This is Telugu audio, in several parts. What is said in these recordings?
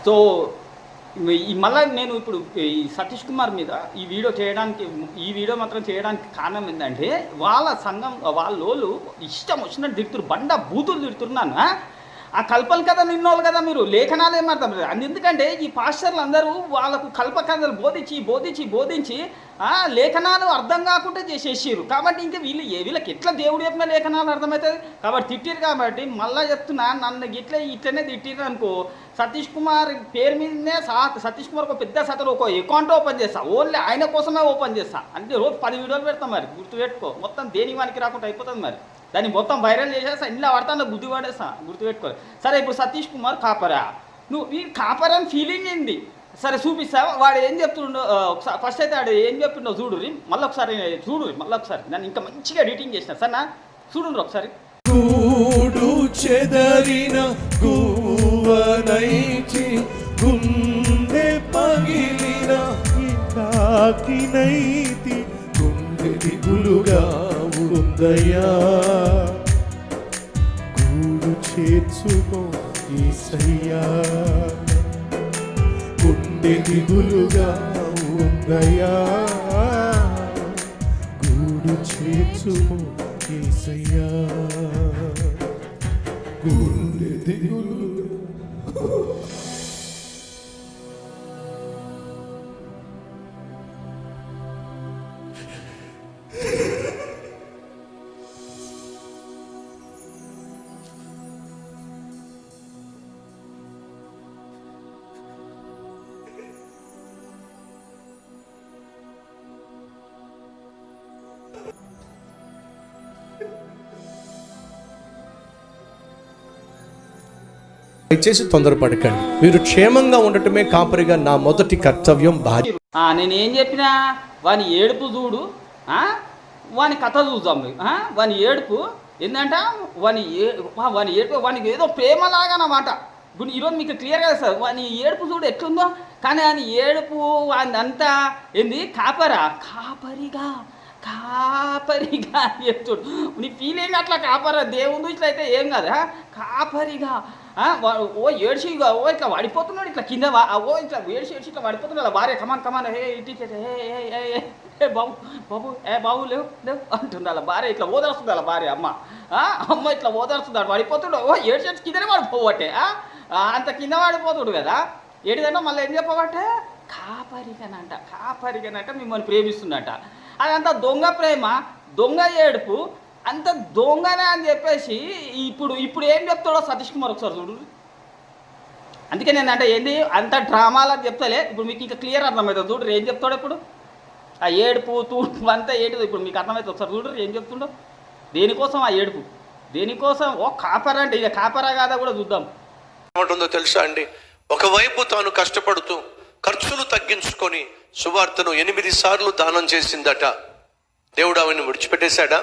సో ఈ మళ్ళీ నేను ఇప్పుడు ఈ సతీష్ కుమార్ మీద ఈ వీడియో చేయడానికి ఈ వీడియో మాత్రం చేయడానికి కారణం ఏంటంటే వాళ్ళ సంఘం వాళ్ళోళ్ళు ఇష్టం వచ్చినట్టు తిడుతురు బండ బూతులు తిడుతున్నాను ఆ? కల్పలు కథ నిన్నోళ్ళు కదా మీరు లేఖనాలు ఏమర్థం లేదు. ఎందుకంటే ఈ పాస్టర్లు అందరూ వాళ్ళకు కల్ప కథలు బోధించి బోధించి బోధించి లేఖనాలు అర్థం కాకుండా చేసేసారు కాబట్టి ఇంకా వీళ్ళు ఏ వీళ్ళకి ఎట్లా దేవుడు చెప్పిన లేఖనాలు అర్థమవుతుంది? కాబట్టి తిట్టిరు కాబట్టి మళ్ళీ చెప్తున్నా నన్ను ఇట్లా ఇట్లనే తిట్టిరు అనుకో సతీష్ కుమార్ పేరు మీదనే సా సతీష్ కుమార్ ఒక పెద్ద సతలు ఒక అకౌంట్ ఓపెన్ చేస్తా. ఓన్లీ ఆయన కోసమే ఓపెన్ చేస్తా. అంటే రోజు పది వీడియోలు పెడతాం మరి గుర్తుపెట్టుకో. మొత్తం దేని వానికి రాకుండా అయిపోతుంది మరి. దాన్ని మొత్తం వైరల్ చేసేస్తా ఇంట్లో పడతా గుర్తు పడేస్తా గుర్తుపెట్టుకో సరే ఇప్పుడు సతీష్ కుమార్ కాపరా. నువ్వు ఈ కాపర్ అని ఫీలింగ్ ఏంది? సరే చూపిస్తావా వాడు ఏం చెప్తుండో ఒకసారి ఫస్ట్ అయితే వాడు ఏం చెప్తుండో చూడురి మళ్ళీ ఒకసారి చూడు మళ్ళీ ఒకసారి. నన్ను ఇంకా మంచిగా ఎడిటింగ్ చేసిన. సరేనా? చూడుండ్రు ఒకసారి. గూడు చెదరిన గువ్వనైచి గుండె పగిలిన తాకినైతి గుండె దిగులుగా ఉందయ్యా గూడు చేర్చుకో ఈసయ్యా. అతిథిగులుగా ఉందయా గూడు చేర్చుము కేసయ్యా గుండె దిగులు దయచేసి తొందరపడకండి. మీరు క్షేమంగా ఉండటమే కాపరిగా నా మొదటి కర్తవ్యం భార్య. నేను ఏం చెప్పినా? వాని ఏడుపు చూడు. వాని కథ చూద్దాం. వాని ఏడుపు ఏంటంట వాని ఏ వాని ఏడుపు వానికి ఏదో ప్రేమలాగానమాట ఇప్పుడు ఈరోజు మీకు క్లియర్గా సార్? వాని ఏడుపు చూడు ఎట్లుందో? కానీ ఆయన ఏడుపు అంతా ఏంది? కాపరా? కాపరిగా కాపరిగా అని చెప్తుడు. నీ ఫీలింగ్ అట్లా కాపరా? దేవుని ఇట్లా అయితే ఏం కదా కాపరిగా. ఓ ఏడ్చి ఓ ఇట్లా పడిపోతున్నాడు ఇట్లా కింద ఓ ఇట్లా ఏడ్చి ఏడ్చి ఇట్లా పడిపోతున్నాడు భార్య కమాన్ కమాన్ హే ఇటు హే హే హే బాబు బాబు ఏ బాబు లేవు లేవు అంటుంది అలా భార్య ఇట్లా ఓదార్స్తుంది అలా భార్య అమ్మ. ఆ, అమ్మ ఇట్లా ఓదార్స్తున్నాడు పడిపోతుడు ఓ ఏడ్చి ఏడ్చి కిందనే పడిపోవట్టే అంత కింద పడిపోతుడు కదా. ఏడిదన్నా మళ్ళీ ఏం చెప్పబట్టే? కాపరిగనంట కాపరిగనంట మిమ్మల్ని ప్రేమిస్తుందంట. అదంతా దొంగ ప్రేమ దొంగ ఏడుపు అంత దొంగనే అని చెప్పేసి ఇప్పుడు ఇప్పుడు ఏం చెప్తాడో సతీష్ కుమార్ ఒకసారి చూడు. అందుకే నేను అంటే ఏంది అంత డ్రామాలు అని చెప్తలే. ఇప్పుడు మీకు ఇంకా క్లియర్ అర్థమవుతుంది. చూడు ఏం చెప్తాడు ఇప్పుడు? ఆ ఏడుపు తూర్పు అంతా ఏంటిదో ఇప్పుడు మీకు అర్థమవుతుంది. ఒకసారి చూడు ఏం చెప్తుండో. దేనికోసం ఆ ఏడుపు? దేనికోసం? ఓ కాపర అంటే ఇక కాపరా కాదా కూడా చూద్దాం. ఏమంటుందో తెలుసా అండి? ఒకవైపు తాను కష్టపడుతూ ఖర్చులు తగ్గించుకొని సువార్తను ఎనిమిది సార్లు దానం చేసిందట. దేవుడు ఆమెను విడిచిపెట్టేశాడా?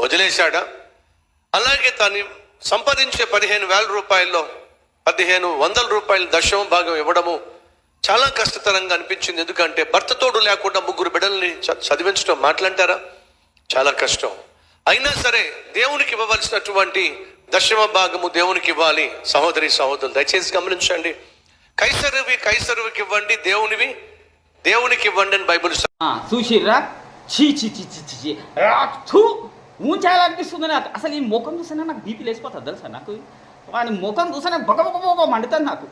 వదిలేశాడా? అలాగే తను సంపాదించే పదిహేను వేల రూపాయల్లో పదిహేను వందల రూపాయలు దశమ భాగం ఇవ్వడము చాలా కష్టతరంగా అనిపించింది. ఎందుకంటే భర్త తోడు లేకుండా ముగ్గురు బిడ్డల్ని చదివించడం మాట్లాంటారా చాలా కష్టం. అయినా సరే దేవునికి ఇవ్వవలసినటువంటి దశమ భాగము దేవునికి ఇవ్వాలి. సహోదరి సహోదరులు దయచేసి గమనించండి. కైసరువి కైసరువికి ఇవ్వండి దేవునివి దేవునికి ఇవ్వండి అని బైబుల్ ఆ, చూసిర్రా? చీ చీ చీ చీ చీ రాక్ థూ ఊంచాలనిపిస్తుంది నాకు అసలు ఈ ముఖం చూసినా నాకు బీపీ లేచిపోతుంది తెలుసా నాకు? వాని ముఖం చూసినా బొగ బొగ బొగ మండుతుంది నాకు.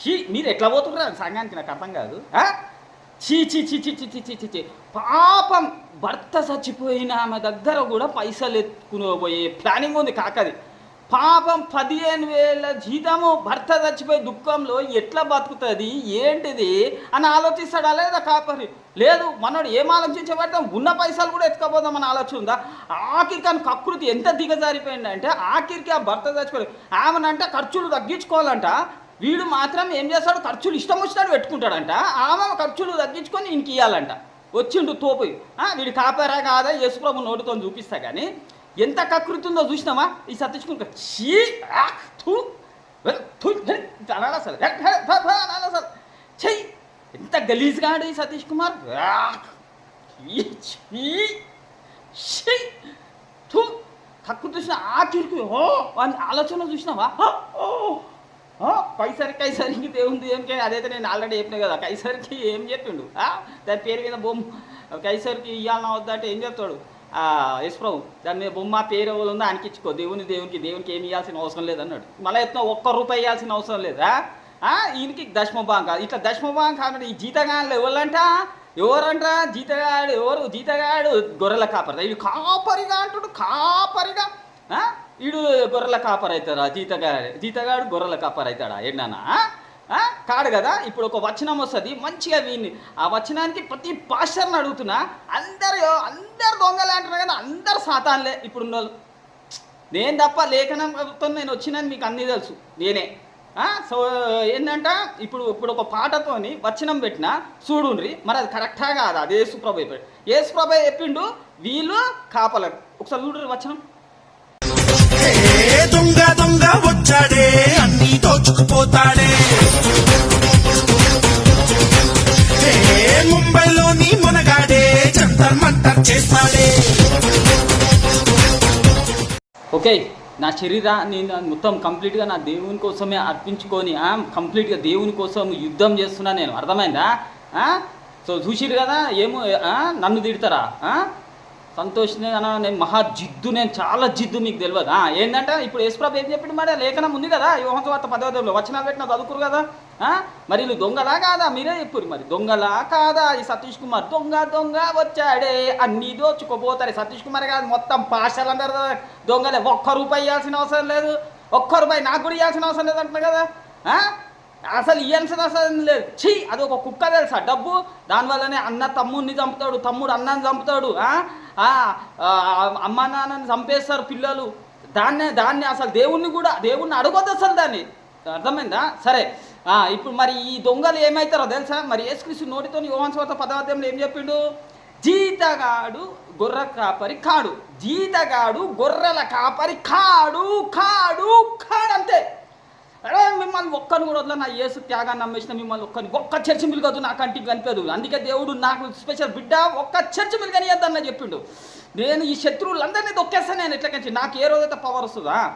చీ మీరు ఎట్లా పోతున్నారు సంఘానికి నాకు అర్థం కాదు. ఆ? చీ చీ చీ చీ చీ చీ చీ చీ చీ. పాపం భర్త చచ్చిపోయిన ఆమె దగ్గర కూడా పైసలు ఎత్తుకుని పోయే ప్లానింగ్ ఉంది కాకది. పాపం పదిహేను వేల జీతము భర్త చచ్చిపోయి దుఃఖంలో ఎట్లా బతుకుతుంది? ఏంటిది? అని ఆలోచిస్తాడా లేదా కాపరి? లేదు మనోడు ఏం ఆలోచించబడతాం ఉన్న పైసలు కూడా ఎత్తుకపోదామని ఆలోచన ఉందా? ఆఖరికి కానీ కకృతి ఎంత దిగజారిపోయిందంటే ఆఖరికి ఆ భర్త చచ్చిపోయాడు ఆమెనంటే ఖర్చులు తగ్గించుకోవాలంట. వీడు మాత్రం ఏం చేస్తాడు? ఖర్చులు ఇష్టం వచ్చినట్టు పెట్టుకుంటాడంట. ఆమె ఖర్చులు తగ్గించుకొని ఇంక ఇవ్వాలంట వచ్చిండు తోపు వీడు వీడి కాపారా కాదా? యేసుప్రభు నోటితో చూపిస్తా కానీ ఎంత కకృతుందో చూసినామా ఈ సత్తించుకుంటా చీ అనాలా సార్. సార్. చెయ్యి ఎంత గలీజ్గా ఆడు ఈ సతీష్ కుమార్ కక్కు చూసిన ఆ చిరుకు ఓ అని ఆలోచన చూసినావా? కైసరి కైసరికి దేవుంది ఏం చేయ? అదైతే నేను ఆల్రెడీ చెప్పినా కదా కైసరికి ఏం చెప్పిండు దాని పేరు మీద బొమ్మ. కైసరికి ఇవ్వాలన్నా వద్దంటే ఏం చెప్తాడు ఆ, దాని మీద బొమ్మ పేరు ఎవరు ఉందో ఆయనకి ఇచ్చుకో దేవుని దేవునికి దేవునికి ఏమి ఇవ్వాల్సిన అవసరం లేదు అన్నాడు మళ్ళీ ఎత్తున ఒక్క రూపాయి ఇవ్వాల్సిన అవసరం లేదా? ఆ? ఈయనకి దశమ కాదు. ఇట్లా దశమ బాంక అన్నాడు ఈ జీతగాళ్ళు ఎవరంట? ఎవరంట? జీతగాడు ఎవరు? జీతగాడు గొర్రెల కాపరి. వీడు కాపరిగా అంటుడు కాపరిగా. వీడు గొర్రెల కాపరి అవుతాడా జీతగాడు. జీతగాడు గొర్రెల కాపరి అవుతాడా? ఏంటన్నా? కాడు కదా ఇప్పుడు ఒక వచనం వస్తుంది మంచిగా వీన్ని ఆ వచనానికి ప్రతి పాస్టర్ని అడుగుతున్నా అందరు అందరు దొంగలే అంటున్నారు కదా అందరు సాతాన్లే. ఇప్పుడున్న వాళ్ళు. నేను తప్ప లేఖనంతో నేను వచ్చినని మీకు అన్నీ తెలుసు. నేనే. సో ఏంటంట ఇప్పుడు ఇప్పుడు ఒక పాటతోని వచనం పెట్టిన చూడుండ్రి మరి అది కరెక్టా కాదా? అది యేసుప్రభ చెప్పాడు. యేసుప్రభ చెప్పిండు వీళ్ళు కాపలకు ఒకసారి చూడండి వచనం. దొంగ దొంగ వచ్చాడే అన్ని దోచుకుపోతాడే. ముంబైలోని మునగాడే జంతర్ మంతర్ చేస్తాడే. ఓకే నా శరీరాన్ని మొత్తం కంప్లీట్గా నా దేవుని కోసమే అర్పించుకొని కంప్లీట్గా దేవుని కోసం యుద్ధం చేస్తున్నా నేను. అర్థమైందా? సో చూసిరు కదా ఏమో నన్ను తిడతారా? ఆ? అన్న నేను మహా జిద్దు నేను చాలా జిద్దు మీకు తెలియదు ఏంటంటే ఇప్పుడు యేసుప్రభు ఏం చెప్పిండు మరి? లేఖనం ఉంది కదా యోహన్ వార్త పదవదేవులో వచనాలు పెట్టిన చదువుకురు కదా? మరి వీళ్ళు దొంగలా కాదా? మీరే చెప్పురు మరి. దొంగలా కాదా? ఈ సతీష్ కుమార్ దొంగ దొంగ వచ్చాడే. అన్నీ దోచుకోపోతారు సతీష్ కుమార్ కాదు మొత్తం పాషాలు అందరు దొంగలే. ఒక్క రూపాయి ఇవ్వాల్సిన అవసరం లేదు. ఒక్క రూపాయి నాకు కూడా ఇవ్వాల్సిన అవసరం లేదు అంటున్నా కదా అసలు ఇయ్యాల్సిన అసలు లేదు. ఛీ అది ఒక కుక్క తెలుసా? డబ్బు. దానివల్లనే అన్న తమ్ముడిని చంపుతాడు తమ్ముడు అన్నని చంపుతాడు అమ్మ నాన్నని చంపేస్తారు పిల్లలు. దాన్నే దాన్ని అసలు దేవుణ్ణి కూడా దేవుణ్ణి అడగొద్దు అసలు దాన్ని. అర్థమైందా? సరే. ఇప్పుడు మరి ఈ దొంగలు ఏమవుతారో తెలుసా? మరి యేసుక్రీస్తు నోటితో యోహాన్ స్వాత పదార్థంలో ఏం చెప్పిండు? జీతగాడు గొర్ర కాపరి కాడు. జీతగాడు గొర్రెల కాపరి కాడు కాడు కాడు అంతే. అరే మిమ్మల్ని ఒక్కని కూడా వదల నా యేసు త్యాగాన్ని నమ్మేసిన మిమ్మల్ని ఒక్కరిని. ఒక్క చర్చి మిలగదు నా కంటికి కనిపేదు అందుకే దేవుడు నాకు స్పెషల్ బిడ్డ ఒక్క చర్చి మిలగనియద్దన్న చెప్పిండు. నేను ఈ శత్రువులందరినీ దొక్కేస్తాను నేను ఎట్లా కంచి నాకు ఏ రోజైతే పవర్ వస్తుందా?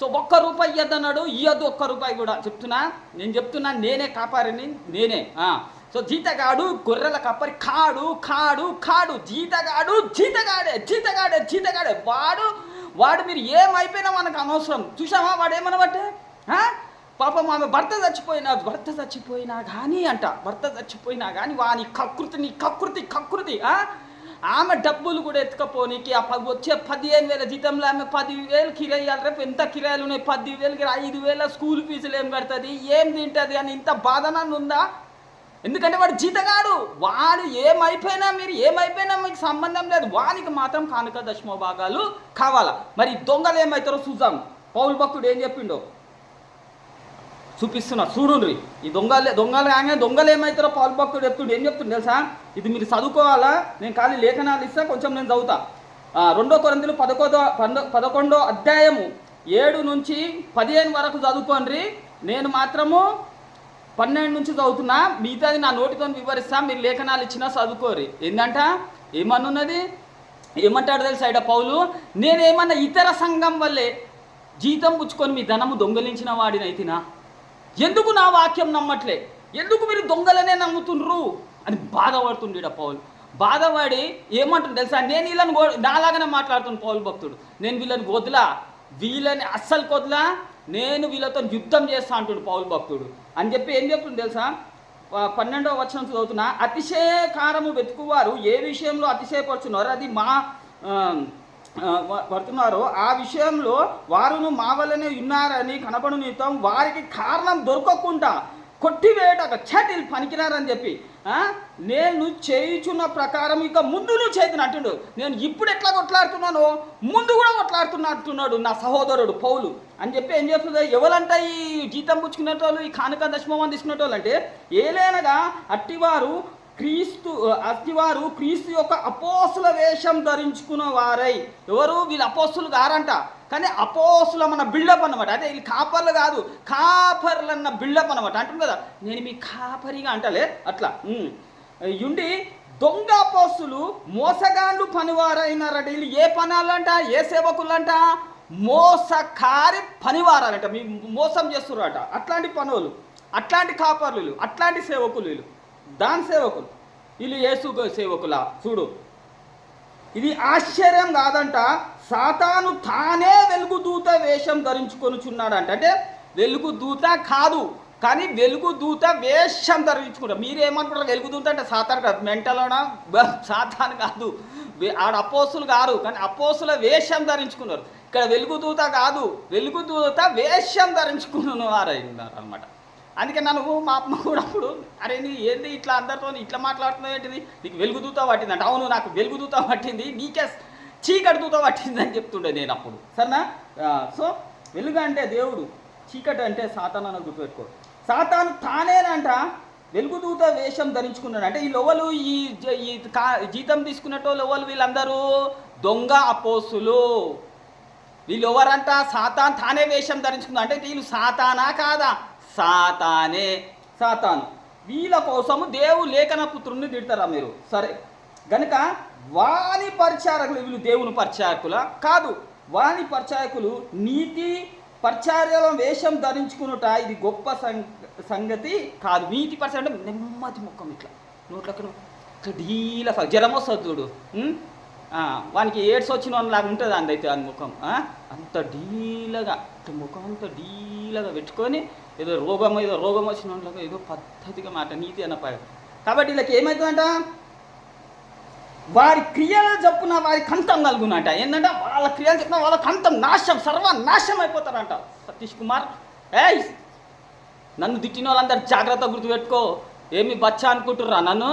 సో ఒక్క రూపాయి ఇవ్వద్దన్నాడు ఇవ్వద్దు ఒక్క రూపాయి కూడా. చెప్తున్నా? నేను చెప్తున్నా నేనే కాపారిని నేనే. సో జీతగాడు గొర్రెల కాపరి కాడు కాడు కాడు. జీతగాడు జీతగాడే జీతగాడే జీతగాడే. వాడు వాడు మీరు ఏమైపోయినా మనకు అనవసరం. చూసావా? వాడు ఏమనబట్టే? పాపం ఆమె భర్త చచ్చిపోయినా భర్త చచ్చిపోయినా కానీ అంట భర్త చచ్చిపోయినా కానీ వాని కకృతి నీ కకృతి కకృతి ఆమె డబ్బులు కూడా ఎత్తుకపోనీకి ఆ పది వచ్చే పదిహేను వేల జీతంలో ఆమె పదివేలు కిరాయాలు రేపు ఎంత కిరాయిలు ఉన్నాయి? పదివేలకి ఐదు వేల స్కూల్ ఫీజులు ఏం కడుతుంది? ఏం తింటుంది? అని ఇంత బాధన ఉందా? ఎందుకంటే వాడు జీతగాడు. వాడు ఏమైపోయినా మీరు ఏమైపోయినా మీకు సంబంధం లేదు. వానికి మాత్రం కానుక దశమ భాగాలు కావాలా. మరి దొంగలు ఏమవుతారో చూద్దాం. పౌల్ భక్తుడు ఏం చెప్పిండో? చూపిస్తున్నా. చూడుండ్రి ఈ దొంగలే దొంగలు కానీ దొంగలు ఏమవుతారో పాలు భక్తుడు చెప్తుడు. ఏం చెప్తుండు తెలుసా? ఇది మీరు చదువుకోవాలా? నేను ఖాళీ లేఖనాలు ఇస్తా కొంచెం నేను చదువుతా. రెండో కొరందులు పదకొండో పదకొండో అధ్యాయము ఏడు నుంచి పదిహేను వరకు చదువుకోండి. నేను మాత్రము పన్నెండు నుంచి చదువుతున్నా. మిగతాది నా నోటితో వివరిస్తా. మీరు లేఖనాలు ఇచ్చినా చదువుకోరి. ఏంటంట ఏమనున్నది? ఏమంటాడు తెలుసు ఆయన పౌలు? నేనేమన్నా ఇతర సంఘం వల్లే జీతం పుచ్చుకొని మీ ధనము దొంగలించిన వాడినైతినా? ఎందుకు నా వాక్యం నమ్మట్లే? ఎందుకు మీరు దొంగలనే నమ్ముతుండ్రు? అని బాధపడుతుండే పౌలు. బాధపడి ఏమంటుంది తెలుసా? నేను వీళ్ళని గో- నాలాగానే మాట్లాడుతున్న పౌలు భక్తుడు. నేను వీళ్ళని వదిలా వీళ్ళని అస్సలు కొదలా నేను వీళ్ళతో యుద్ధం చేస్తా అంటుడు పౌలు భక్తుడు. అని చెప్పి ఏం చెప్తుంది తెలుసా? పన్నెండవ వచనం చదువుతున్నా అతిశయకారము వెతుకువారు ఏ విషయంలో అతిశయపరుచున్నారు అది మా పడుతున్నారో ఆ విషయంలో వారును మా వల్లనే ఉన్నారని కనపడు నిమిత్తం వారికి కారణం దొరకకుండా కొట్టివేయటక చటిల్ పనికిరారని చెప్పి నేను చేయుచున్న ప్రకారం ఇక ముందు నువ్వు చేతిని అంటుడు. నేను ఇప్పుడు ఎట్లా కొట్లాడుతున్నానో ముందు కూడా కొట్లాడుతున్నట్టున్నాడు నా సహోదరుడు పౌలు. అని చెప్పి ఏం చెప్తుంది ఎవరంటే ఈ జీతం పుచ్చుకునేటోళ్ళు ఈ కానుక దశమం తీసుకునేటోళ్ళు అంటే ఏలైనగా అట్టివారు క్రీస్తు అతివారు క్రీస్తు యొక్క అపోసుల వేషం ధరించుకున్న వారై ఎవరు? వీళ్ళు అపోసులు కారంట. కానీ అపోసుల మన బిల్డప్ అనమాట అదే వీళ్ళు కాపర్లు కాదు కాపర్లు అన్న బిల్డప్ అనమాట అంటుంది కదా? నేను మీ కాపరిగా అంటలే? అట్లా. ఉండి దొంగ అపోసులు మోసగాళ్ళు పనివారైనారట. వీళ్ళు ఏ పనాలంట? ఏ సేవకులంట? మోసకారి పనివారాలంట. మీ మోసం చేస్తున్నారట అట్లాంటి పనులు అట్లాంటి కాపర్లు అట్లాంటి సేవకులు వీళ్ళు. దాని సేవకులు. వీళ్ళు యేసు సేవకులా. చూడు. ఇది ఆశ్చర్యం కాదంట. సాతాను తానే వెలుగు దూత వేషం ధరించుకొనుచున్నాడంట. అంటే వెలుగు దూత కాదు. కానీ వెలుగు దూత వేషం ధరించుకుంటారు మీరు ఏమనుకుంటారు వెలుగు దూత అంటే సాతాను కాదు. మెంటలోనా? సాతాను కాదు. ఆడ అపోసులు కాదు కానీ అపోసుల వేషం ధరించుకున్నారు. ఇక్కడ వెలుగు దూత కాదు. వెలుగు దూత వేషం ధరించుకున్న వారు అయినారు అనమాట అందుకే నన్ను మా అమ్మ కూడా అప్పుడు అరే నీ ఏంది ఇట్లా అందరితో ఇట్లా మాట్లాడుతున్నావు ఏంటిది? నీకు వెలుగుదూత పట్టింది అంటే. అవును నాకు వెలుగుదూత పట్టింది నీకే చీకటి దూత పట్టింది అని చెప్తుండే నేను అప్పుడు. సరేనా? సో వెలుగు అంటే దేవుడు చీకటి అంటే సాతాను అని గుర్తుపెట్టుకో. సాతాను తానేనంట వెలుగుదూత వేషం ధరించుకున్నాడు. అంటే ఈ లోవలు ఈ కా జీతం తీసుకున్నట్టు లవలు వీళ్ళందరూ దొంగ అపోసులు. వీళ్ళు ఎవరంట సాతాన్ తానే వేషం ధరించుకుంది అంటే వీళ్ళు సాతానా కాదా? సాతానే సాతాను. వీళ్ళ కోసము దేవు లేఖన పుత్రుణ్ణి తిడతారా మీరు? సరే. గనుక వాని పరిచారకులు వీళ్ళు దేవుని పరిచారకుల? కాదు. వాని పరిచారకులు నీతి పరిచార్యల వేషం ధరించుకునుట ఇది గొప్ప సం- సంగతి కాదు. నీతి పరిచయం అంటే నెమ్మది ముఖం ఇట్లా. నోట్లకి ఇట్లా ఢీల జ్వరం వస్తుంది చూడు. వానికి ఏడ్స్ వచ్చిన లాగా ఉంటుంది అందైతే అయితే ముఖం? అంత ఢీలగా ముఖం అంత ఢీలగా పెట్టుకొని ఏదో రోగం ఏదో రోగం వచ్చిన వాళ్ళగా ఏదో పద్ధతిగా మాట నీతి అన్నపాయ కాబట్టి వీళ్ళకి ఏమవుతుందంట వారి క్రియల చొప్పున వారి కంతం కలుగునంట. ఏంటంటే వాళ్ళ క్రియలు చెప్పిన వాళ్ళ కంతం నాశం సర్వ నాశం అయిపోతారంట సతీష్ కుమార్ ఏయ్! నన్ను తిట్టిన వాళ్ళందరూ జాగ్రత్త గుర్తుపెట్టుకో. ఏమి బచ్చా అనుకుంటుర్రా నన్ను?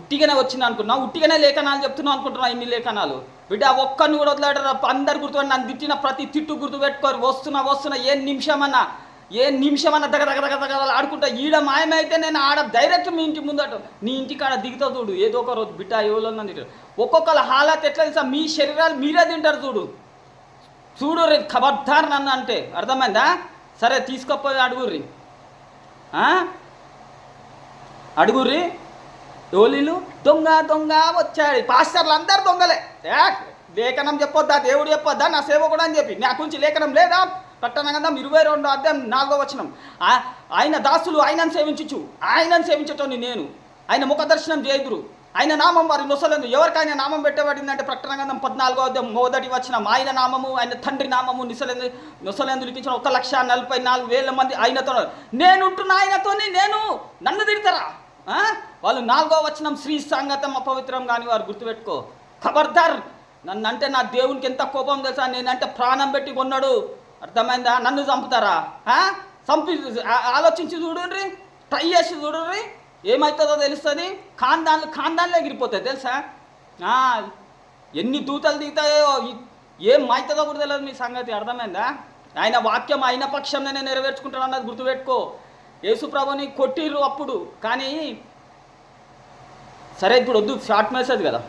ఉట్టిగానే వచ్చిన అనుకున్నా ఉట్టిగానే లేఖనాలు చెప్తున్నావు అనుకుంటున్నావు ఇన్ని లేఖనాలు. బిడ్డ ఒక్కరిని కూడా వదిలేడరా అందరు గుర్తుపెట్టి నన్ను తిట్టిన ప్రతి తిట్టు గుర్తుపెట్టుకోరు. వస్తున్నా వస్తున్నా ఏ నిమిషమన్నా. ఏ నిమిషమన్నా దగ్గర దగ్గర దగ్గర దగ్గర ఆడుకుంటా. ఈడ మాయమైతే నేను ఆడ డైరెక్ట్ మీ ఇంటి ముందట నీ ఇంటికి ఆడ దిగుతా చూడు. ఏదో ఒక రోజు బిడ్డ ఎవరో తింటారు. ఒక్కొక్కరు హాలత్ ఎట్లా తెలుసా? మీ శరీరాలు మీరే తింటారు చూడు. చూడు రే ఖబర్దార్ నన్ను అంటే. అర్థమైందా? సరే తీసుకొపోయి అడుగుర్రి. అడుగుర్రి. డోలీలు దొంగ దొంగ వచ్చాడు పాస్టర్లు అందరు దొంగలే. లేఖనం చెప్పొద్దా? దేవుడు చెప్పొద్దా? నా సేవకుడు అని చెప్పి. నా గురించి లేఖనం లేదా? పట్టణగంధం ఇరవై రెండు అధ్యాయం నాలుగో వచనం. ఆయన దాసులు ఆయనను సేవించు ఆయనను సేవించటోని నేను. ఆయన ముఖ దర్శనం చేయుదురు. ఆయన నామం వారి నొసలందు. ఎవరికైనా నామం పెట్టబడిందంటే ప్రకటన గంధం పద్నాలుగో అధ్యాయం మొదటి వచనం. ఆయన నామము ఆయన తండ్రి నామము నిసలందు నొసలందు లిఖించిన ఒక లక్ష నలభై నాలుగు వేల మంది ఆయనతో నేనుంటున్న ఆయనతోని నేను నన్ను తిడతారా? వాళ్ళు నాలుగో వచనం శ్రీ సంగతం అపవిత్రం కానీ వారు గుర్తుపెట్టుకో. ఖబర్దార్ నన్ను అంటే నా దేవునికి ఎంత కోపం తెలుసా? నేనంటే ప్రాణం పెట్టి కొన్నాడు. అర్థమైందా? నన్ను చంపుతారా? చంపి ఆలోచించి చూడండి ట్రై చేసి చూడండి ఏమవుతుందో తెలుస్తుంది? ఖాందాన్లు ఖాందాన్లు ఎగిరిపోతాయి తెలుసా? ఎన్ని దూతలు దిగుతాయో ఏం అవుతుందో కూడా తెలియదు మీ సంగతి అర్థమైందా? ఆయన వాక్యం అయిన పక్షంలోనే నెరవేర్చుకుంటాడు అన్నది గుర్తుపెట్టుకో. యేసుప్రభుని కొట్టిర్రు అప్పుడు కానీ సరే ఇప్పుడు వద్దు షార్ట్ మెసేజ్ కదా.